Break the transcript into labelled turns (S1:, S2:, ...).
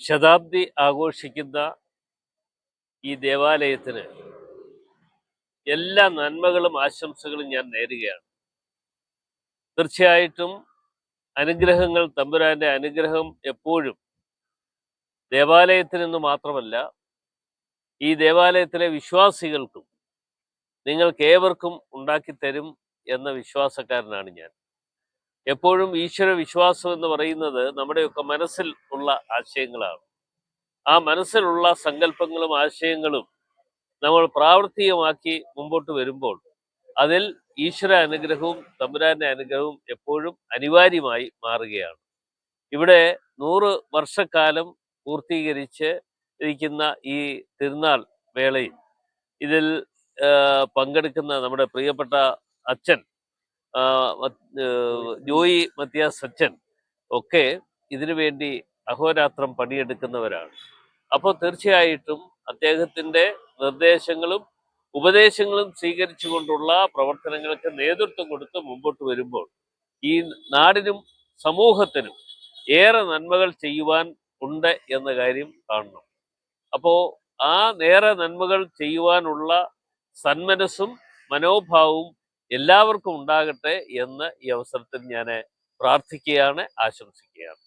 S1: ശതാബ്ദി ആഘോഷിക്കുന്ന ഈ ദേവാലയത്തിന് എല്ലാ നന്മകളും ആശംസകളും ഞാൻ നേരുകയാണ്. തീർച്ചയായിട്ടും അനുഗ്രഹങ്ങൾ തമ്പുരാന്റെ അനുഗ്രഹം എപ്പോഴും ദേവാലയത്തിനെന്ന് മാത്രമല്ല ഈ ദേവാലയത്തിലെ വിശ്വാസികൾക്കും നിങ്ങൾക്ക് ഏവർക്കും ഉണ്ടാക്കിത്തരും എന്ന വിശ്വാസക്കാരനാണ് ഞാൻ. എപ്പോഴും ഈശ്വര വിശ്വാസം എന്ന് പറയുന്നത് നമ്മുടെയൊക്കെ മനസ്സിൽ ഉള്ള ആശയങ്ങളാണ്. ആ മനസ്സിലുള്ള സങ്കല്പങ്ങളും ആശയങ്ങളും നമ്മൾ പ്രാവർത്തികമാക്കി മുമ്പോട്ട് വരുമ്പോൾ അതിൽ ഈശ്വര അനുഗ്രഹവും തമ്പുരാന്റെ അനുഗ്രഹവും എപ്പോഴും അനിവാര്യമായി മാറുകയാണ്. ഇവിടെ നൂറ് വർഷക്കാലം പൂർത്തീകരിച്ച് ഇരിക്കുന്ന ഈ തിരുനാൾ വേളയിൽ ഇതിൽ പങ്കെടുക്കുന്ന നമ്മുടെ പ്രിയപ്പെട്ട അച്ഛൻ ജോയി മത്യാസ് സച്ചൻ ഒക്കെ ഇതിനു വേണ്ടി അഹോരാത്രം പണിയെടുക്കുന്നവരാണ്. അപ്പോൾ തീർച്ചയായിട്ടും അദ്ദേഹത്തിന്റെ നിർദ്ദേശങ്ങളും ഉപദേശങ്ങളും സ്വീകരിച്ചുകൊണ്ടുള്ള പ്രവർത്തനങ്ങൾക്ക് നേതൃത്വം കൊടുത്ത് മുമ്പോട്ട് വരുമ്പോൾ ഈ നാടിനും സമൂഹത്തിനും ഏറെ നന്മകൾ ചെയ്യുവാൻ ഉണ്ട് എന്ന കാര്യം കാണണം. അപ്പോൾ ആ നേരെ നന്മകൾ ചെയ്യുവാനുള്ള സന്മനസ്സും മനോഭാവവും എല്ലാവർക്കും ഉണ്ടാകട്ടെ എന്ന് ഈ അവസരത്തിൽ ഞാൻ പ്രാർത്ഥിക്കുകയാണ് ആശംസിക്കുകയാണ്.